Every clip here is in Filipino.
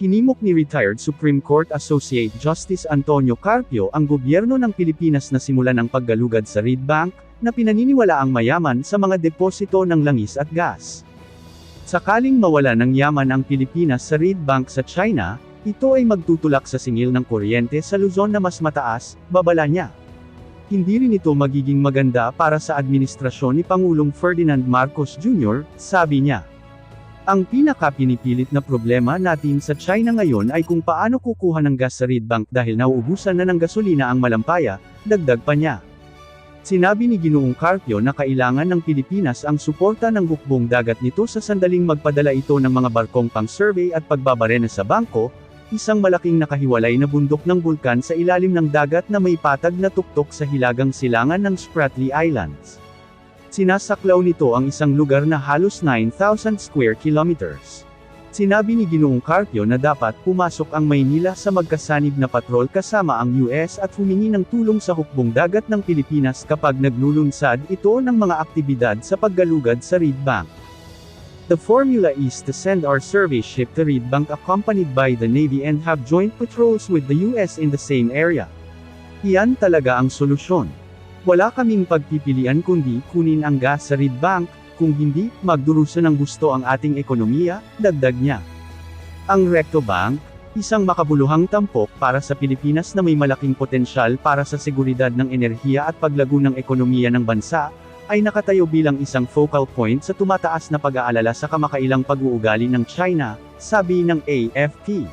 Hinimok ni retired Supreme Court Associate Justice Antonio Carpio ang gobyerno ng Pilipinas na simulan ang paggalugad sa Reed Bank, na pinaniniwala ang mayaman sa mga deposito ng langis at gas. Sakaling mawala ng yaman ang Pilipinas sa Reed Bank sa China, ito ay magtutulak sa singil ng kuryente sa Luzon na mas mataas, babala niya. Hindi rin ito magiging maganda para sa administrasyon ni Pangulong Ferdinand Marcos Jr., sabi niya. Ang pinakapinipilit na problema natin sa China ngayon ay kung paano kukuha ng gas sa Reed Bank dahil nauubusan na ng gasolina ang malampaya, dagdag pa niya. Sinabi ni Ginoong Carpio na kailangan ng Pilipinas ang suporta ng hukbong dagat nito sa sandaling magpadala ito ng mga barkong pang-survey at pagbabarena sa bangko, isang malaking nakahiwalay na bundok ng bulkan sa ilalim ng dagat na may patag na tuktok sa hilagang silangan ng Spratly Islands. Sinasaklaw nito ang isang lugar na halos 9,000 square kilometers. Sinabi ni Ginoong Carpio na dapat pumasok ang Maynila sa magkasanib na patrol kasama ang US at humingi ng tulong sa hukbong dagat ng Pilipinas kapag naglulunsad ito ng mga aktibidad sa paggalugad sa Reed Bank. The formula is to send our survey ship to Reed Bank accompanied by the Navy and have joint patrols with the US in the same area. Iyan talaga ang solusyon. Wala kaming pagpipilian kundi kunin ang gas sa Reed Bank, kung hindi, magdurusa ng gusto ang ating ekonomiya, dagdag niya. Ang Recto Bank, isang makabuluhang tampok para sa Pilipinas na may malaking potensyal para sa seguridad ng enerhiya at paglago ng ekonomiya ng bansa, ay nakatayo bilang isang focal point sa tumataas na pag-aalala sa kamakailang pag-uugali ng China, sabi ng AFP.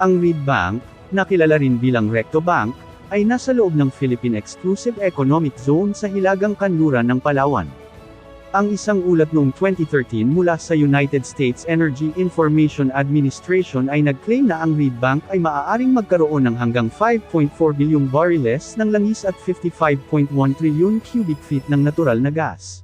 Ang Reed Bank, na kilala rin bilang Recto Bank, ay nasa loob ng Philippine Exclusive Economic Zone sa hilagang kanluran ng Palawan. Ang isang ulat noong 2013 mula sa United States Energy Information Administration ay nag-claim na ang Reed Bank ay maaaring magkaroon ng hanggang 5.4 bilyong barriles ng langis at 55.1 trillion cubic feet ng natural na gas.